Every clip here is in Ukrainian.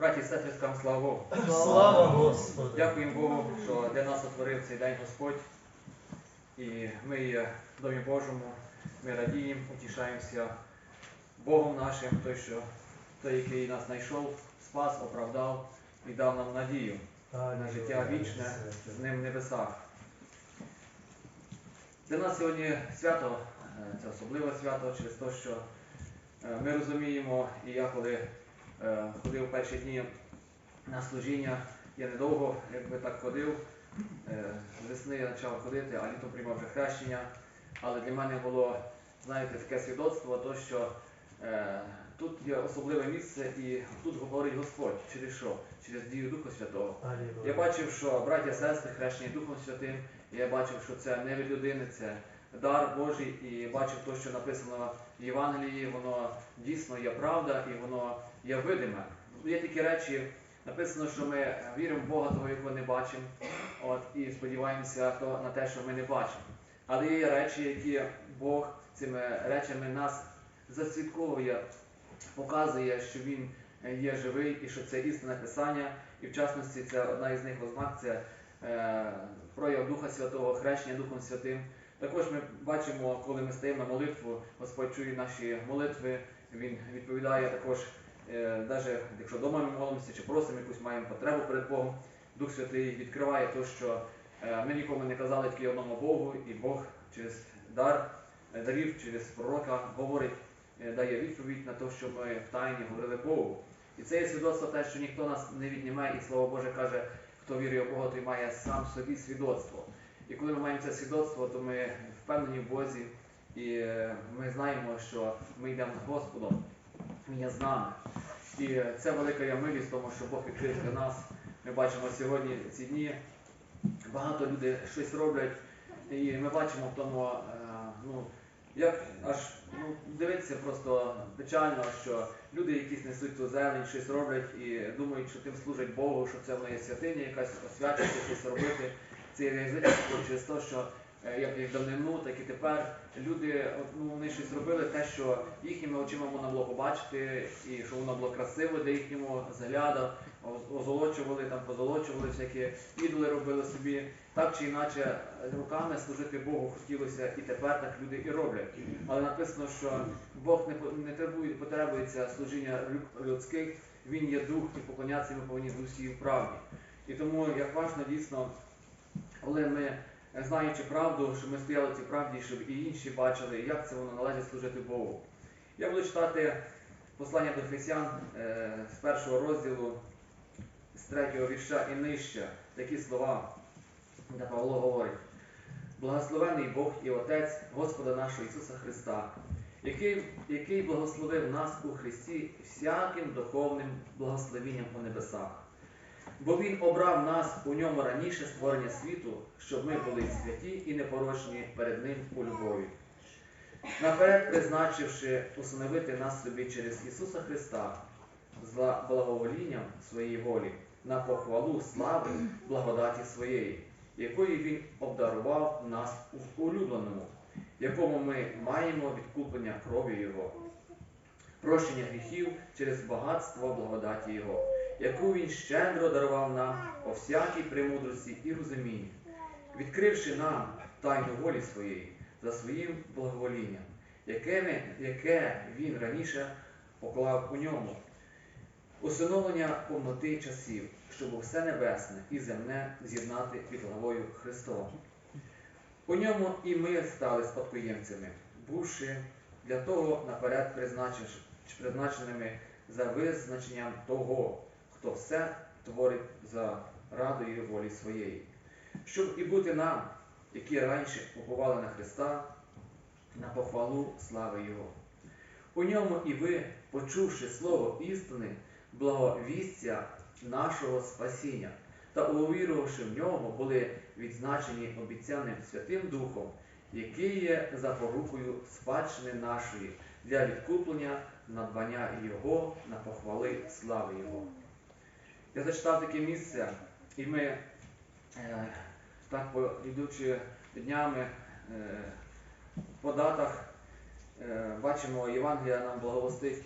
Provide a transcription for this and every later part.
Браті і сестри, скажемо слава Богу. Слава Господу! Дякуємо Богу, що для нас утворив цей день Господь. І ми є в Домі Божому, ми радіємо, утішаємося Богом нашим, той, що, той, який нас знайшов, спас, оправдав і дав нам надію на життя вічне з ним в небесах. Для нас сьогодні свято, е, це особливе свято через те, що е, ми розуміємо, і я коли ходив перші дні на служіння, я недовго якби так ходив, е, з весни я почав ходити, а літом приймав вже хрещення. Але для мене було, знаєте, таке свідоцтво, то, що е, тут є особливе місце і тут говорить Господь. Через що? Через дію Духа Святого. Я бачив, що браття, сестри, хрещені Духом Святим, і я бачив, що це не від людини, це дар Божий, і бачив те, що написано в Євангелії, воно дійсно є правда і воно є видиме. Є такі речі, написано, що ми віримо в Бога, того, якого не бачимо, от, і сподіваємося то, на те, що ми не бачимо. Але є речі, які Бог цими речами нас засвідковує, показує, що Він є живий і що це істинне Писання. І в частності це одна із них ознак це е, прояв Духа Святого, хрещення Духом Святим. Також ми бачимо, коли ми стаємо на молитву, Господь чує наші молитви, Він відповідає також, е, навіть якщо вдома ми молимося чи просимо якусь маємо потребу перед Богом, Дух Святий відкриває те, що е, ми нікому не казали тільки одному Богу, і Бог через дар е, дарів, через пророка говорить, е, дає відповідь на те, що ми в тайні говорили Богу. І це є свідоцтво те, що ніхто нас не віднімає, і Слово Боже каже, хто вірує в Бога, той має сам собі свідоцтво. І коли ми маємо це свідоцтво, то ми впевнені в Бозі, і е, ми знаємо, що ми йдемо з Господом, Він є з нами. І це велика є милість, тому що Бог відкрив для нас. Ми бачимо сьогодні ці дні, багато людей щось роблять, і ми бачимо в тому, е, ну, як аж ну, дивитися просто печально, що люди якісь несуть ту зелень, щось роблять і думають, що тим служать Богу, що це моя святиня, якась освячувати, щось робити. Це є язичництво через те, що е, як і давнину, так і тепер люди ну, вони щось робили те, що їхніми очима можна було побачити, і що воно було красиво для їхнього загляду, озолочували, там позолочували всякі ідоли робили собі. Так чи інакше е, руками служити Богу хотілося і тепер так люди і роблять. Але написано, що Бог не, не требує, потребується служіння людських, Він є дух і поклонятися йому повинні дусі і в правді. І тому як важно дійсно, коли ми, е, знаючи правду, щоб ми стояли в цій правді, щоб і інші бачили, як це воно належить служити Богу. Я буду читати послання до Християн е, з першого розділу, з третього вірша і нижче, такі слова, де Павло говорить. Благословений Бог і Отець Господа нашого Ісуса Христа, який, який благословив нас у Христі всяким духовним благословенням у небесах. Бо Він обрав нас у ньому раніше створення світу, щоб ми були святі і непорочні перед Ним у любові. Наперед призначивши усиновити нас собі через Ісуса Христа за благоволінням своєї волі на похвалу слави благодаті своєї, якою Він обдарував нас в улюбленому, якому ми маємо відкуплення кров'ю Його, прощення гріхів через багатство благодаті Його, яку Він щедро дарував нам по всякій премудрості і розумінні, відкривши нам тайну волі своєї за своїм благоволінням, яке, яке Він раніше поклав у ньому, усиновлення повноти часів, щоб все небесне і земне з'єднати під главою Христова. У ньому і ми стали спадкоємцями, бувши для того наперед призначеними за визначенням того, хто все творить за радою волі своєї, щоб і бути нам, які раніше уповали на Христа, на похвалу слави Його. У ньому і ви, почувши слово істини, благовістя нашого спасіння та увірувавши в нього, були відзначені обіцяним Святим Духом, який є запорукою спадщини нашої для відкуплення надбання Його на похвали слави Його. Я зачитав таке місце, і ми, е, так йдучи днями е, по датах, е, бачимо, Євангелія нам благовостить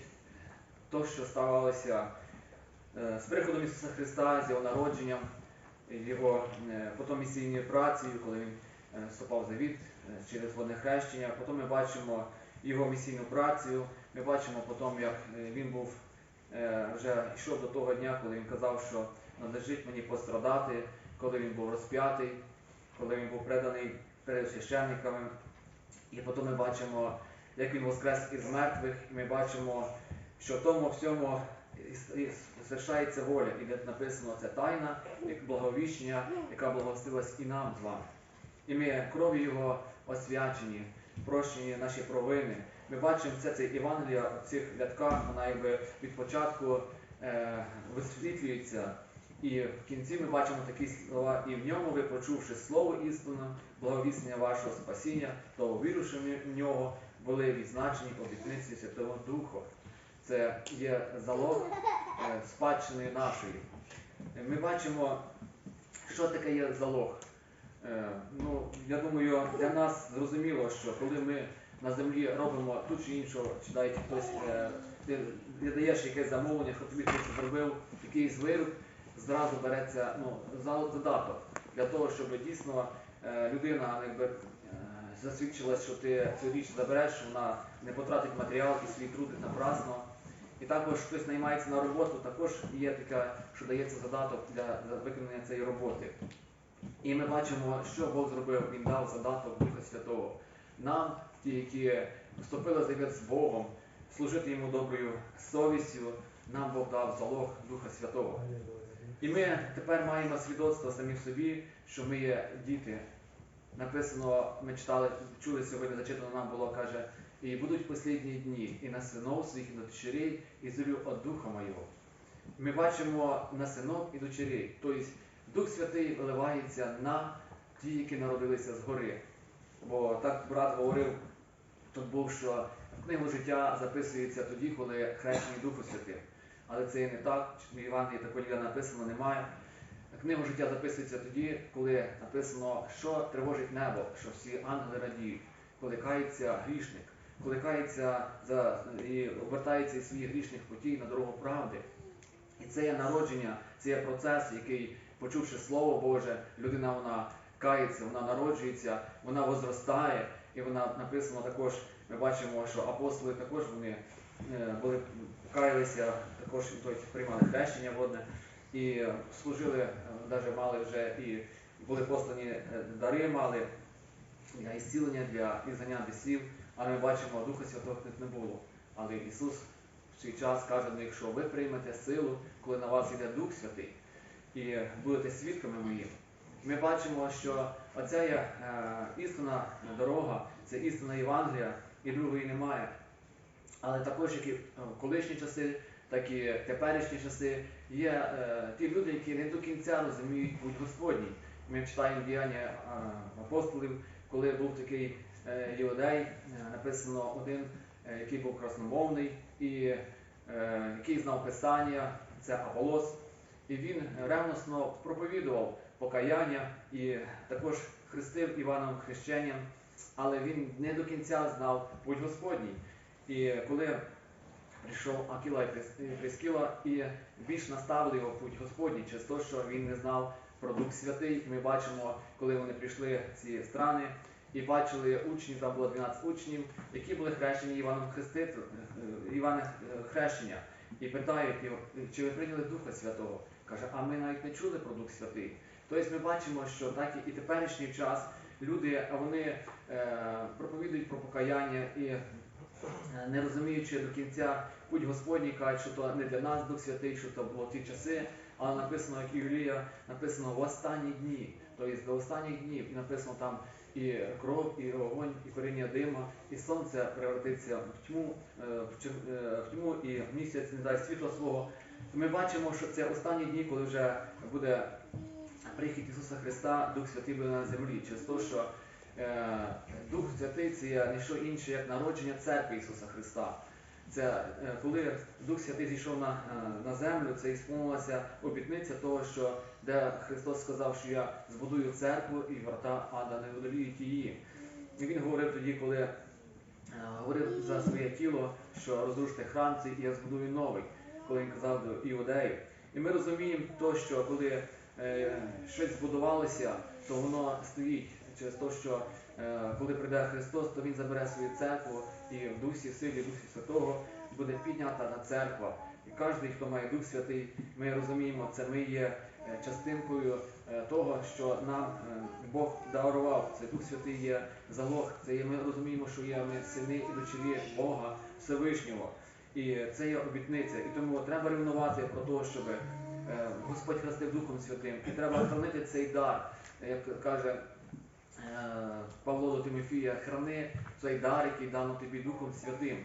то, що ставалося з приходом Ісуса Христа, з Його народженням, Його потім місійною працею, коли Він вступав завіт через водне хрещення. Потім ми бачимо Його місійну працю, ми бачимо потім, як Він був вже йшов до того дня, коли Він казав, що надлежить мені пострадати, коли Він був розп'ятий, коли Він був преданий перед священниками. І потім ми бачимо, як він воскрес із мертвих, і ми бачимо, що в тому всьому звершається воля. І де написано це тайна, як благовіщення, яка благовістилась і нам з вами. І ми кров'ю Його освячені, прощені наші провини. Ми бачимо все це Євангелія в цих рядках, вона якби від початку е, висвітлюється. І в кінці ми бачимо такі слова, і в ньому ви, почувши слово істину, благовіснення вашого спасіння, то увіривши в нього, були відзначені обітниці Святого Духа. Це є залог е, спадщини нашої. Ми бачимо, що таке є залог. Е, Ну, я думаю, для нас зрозуміло, що коли ми на землі робимо ту чи іншу, чи навіть хтось е, ти даєш якесь замовлення, що тобі хтось зробив якийсь вироб, зразу береться ну, за- задаток для того, щоб дійсно е, людина якби, е, засвідчила, що ти цю річ забереш, вона не потратить матеріал і свій труд напрасно. І також хтось наймається на роботу, також є така, що дається задаток для виконання цієї роботи. І ми бачимо, що Бог зробив, Він дав задаток Духа Святого. Нам, ті, які вступили завіт з Богом, служити йому доброю совістю, нам Бог дав залог Духа Святого. І ми тепер маємо свідоцтво самі в собі, що ми є діти. Написано, ми читали, чули сьогодні, зачитано нам було, каже, і будуть послідні дні, і на синов своїх, і на дочерей, і зрю от Духа Моєго. Ми бачимо на синов і дочерей. Тобто Дух Святий виливається на ті, які народилися згори. Бо так брат говорив, був, що книгу життя записується тоді, коли хрещений Духу Святим. Але це і не так, в Євангелії такого ніде написано немає. Книгу життя записується тоді, коли написано, що тривожить небо, що всі ангели радіють, коли кається грішник, коли кається за, і обертається із своїх грішних путій на дорогу правди. І це є народження, це є процес, який, почувши Слово Боже, людина вона кається, вона народжується, вона возростає, і вона написано також, ми бачимо, що апостоли також вони е, були каялися, також приймали хрещення водне і е, служили, навіть мали вже і були послані е, дари мали для ісцілення, для ізгнання бісів, але ми бачимо, Духа Святого не було. Але Ісус в свій час каже до них, ви приймете силу, коли на вас йде Дух Святий, і будете свідками моїм. Ми бачимо, що оця е, істинна дорога, це істинна Євангелія, і другої немає. Але також, як і в колишні часи, так і теперішні часи, є е, ті люди, які не до кінця розуміють путь Господній. Ми читаємо діяння е, апостолів, коли був такий е, іудей, е, написано один, е, який був красномовний і е, який знав Писання, це Аполос. І він ревносно проповідував покаяння і також хрестив Іваном хрещенням, але він не до кінця знав путь Господній. І коли прийшов Акіла і і Прискіла і більш наставили його путь Господній через те, що він не знав про Дух Святий. Ми бачимо, коли вони прийшли в ці страни і бачили учнів, там було 12 учнів, які були хрещені Іваном Хрестителем, Івана е, хрещення. І питають його, чи ви прийняли Духа Святого? Каже, а ми навіть не чули про Дух Святий. Тобто ми бачимо, що так і теперішній час люди вони е, проповідують про покаяння і е, не розуміючи до кінця путь Господній, кажуть, що то не для нас Дух Святий, що то було ті часи, але написано, як Юлія, написано в останні дні, тобто до останніх днів, написано там і кров, і огонь, і коріння дима, і сонце превратиться в тьму, е, в тьму, і місяць не дасть світла свого. Ми бачимо, що це останні дні, коли вже буде прихід Ісуса Христа, Дух Святий буде на землі, через те, що е, Дух Святий це є не що інше, як народження церкви Ісуса Христа. Це е, коли Дух Святий зійшов на, е, на землю, це ісполнилася обітниця того, що де Христос сказав, що я збудую церкву і врата ада не одоліють її. І він говорив тоді, коли е, говорив за своє тіло, що розруште храм цей, і я збудую новий, коли він казав до іудеїв. І ми розуміємо то, що коли щось збудувалося, то воно стоїть через те, що е, коли прийде Христос, то Він забере свою церкву і в дусі, силі Дусі Святого буде піднята на церква. І кожен, хто має Дух Святий, ми розуміємо, це ми є е, частинкою е, того, що нам е, Бог дарував. Це Дух Святий є залог. Це є, ми розуміємо, що є ми сини і дочері Бога Всевишнього. І це є обітниця. І тому треба ревнувати про те, щоб е, Господь хрестив Духом Святим. І треба хранити цей дар, як каже е, Павло до Тимофія, храни цей дар, який дано тобі Духом Святим.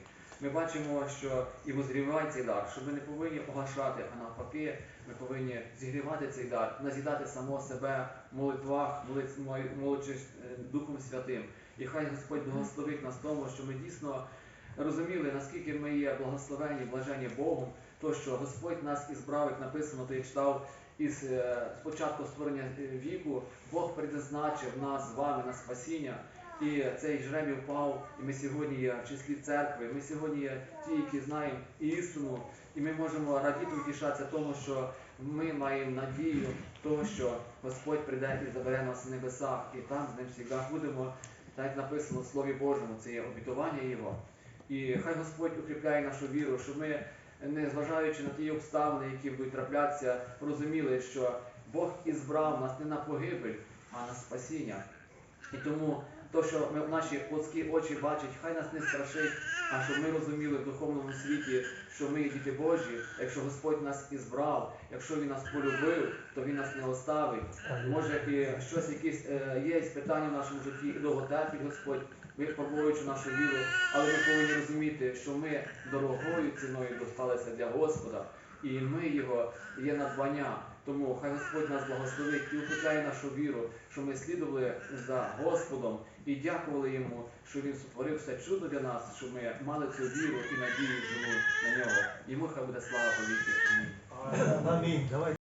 Ми бачимо, що і возріває цей дар, що ми не повинні погашати, а навпаки, ми повинні зігрівати цей дар, назідати самого себе в молитвах, молячись е, Духом Святим. І хай Господь благословить нас тому, що ми дійсно розуміли, наскільки ми є благословені, блажені Богом, то що Господь нас ізбрав, як написано, ти читав із е, спочатку створення е, віку, Бог предназначив нас з вами на спасіння. І цей жребій впав, і ми сьогодні є в числі церкви. Ми сьогодні є ті, які знаємо істину, і ми можемо радіти утішатися тому, що ми маємо надію того, що Господь прийде і забере нас в небесах, і там з ним завжди будемо, так написано в Слові Божому, це є обітування Його. І хай Господь укріпляє нашу віру, щоб ми, не зважаючи на ті обставини, які будуть траплятися, розуміли, що Бог ізбрав нас не на погибель, а на спасіння. І тому то, що ми наші плотські очі бачать, хай нас не страшить, а щоб ми розуміли в духовному світі, що ми є діти Божі, якщо Господь нас ізбрав, якщо Він нас полюбив, то Він нас не оставить. Може і щось якісь е, є питання в нашому житті, і довго терпить Господь, випробуючи нашу віру, але ми повинні розуміти, що ми дорогою ціною досталися для Господа, і ми його є надбання. Тому хай Господь нас благословить і укріпляє нашу віру, що ми слідували за Господом і дякували йому, що він сотворив все чудо для нас, щоб ми мали цю віру і надію живу на нього. Йому хай буде слава повіки. Амінь. Амінь.